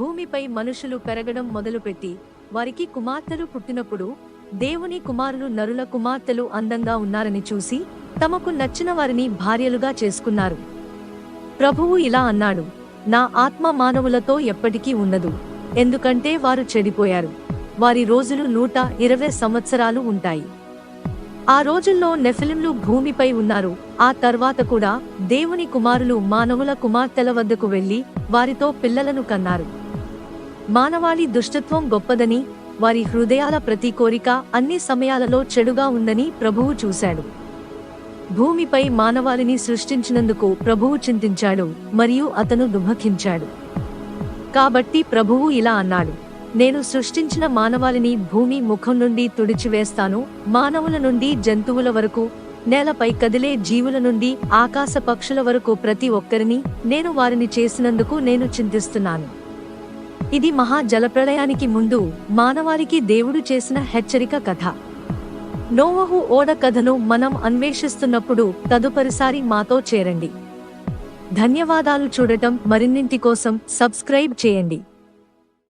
భూమిపై మనుషులు పెరగడం మొదలుపెట్టి వారికి కుమార్తెలు పుట్టినప్పుడు దేవుని కుమారులు నరుల కుమార్తెలు అందంగా ఉన్నారని చూసి తమకు నచ్చిన వారిని భార్యలుగా చేసుకున్నారు. ప్రభువు ఇలా అన్నాడు నా ఆత్మ మానవులతో ఎప్పటికీ ఉండదు. ఎందుకంటే వారు చెడిపోయారు. వారి రోజులు నూట ఇరవై సంవత్సరాలు ఉంటాయి. ఆ రోజుల్లో నెఫిలింలు భూమిపై ఉన్నారు. ఆ తర్వాత కూడా దేవుని కుమారులు మానవుల కుమార్తెల వద్దకు వెళ్ళి వారితో పిల్లలను కన్నారు. మానవాళి దుష్టత్వం గొప్పదని వారి హృదయాల ప్రతి కోరిక అన్ని సమయాలలో చెడుగా ఉందని ప్రభువు చూశాడు. భూమిపై మానవాళిని సృష్టించినందుకు ప్రభువు చింతించాడు మరియు అతను దుఃఖించాడు. కాబట్టి ప్రభువు ఇలా అన్నాడు. నేను సృష్టించిన మానవాళిని భూమి ముఖం నుండి తుడిచివేస్తాను. మానవుల నుండి జంతువుల వరకు నేలపై కదిలే జీవుల నుండి ఆకాశ పక్షుల వరకు ప్రతి ఒక్కరిని నేను వారిని చేసినందుకు నేను చింతిస్తున్నాను. ఇది మహా జలప్రళయానికి ముందు మానవాళికి దేవుడు చేసిన హెచ్చరిక కథ. నోవహు ఓడ కథను మనం అన్వేషిస్తున్నప్పుడు తదుపరిసారి మాతో చేరండి. ధన్యవాదాలు చూడటం మరిన్నింటి కోసం సబ్స్క్రైబ్ చేయండి.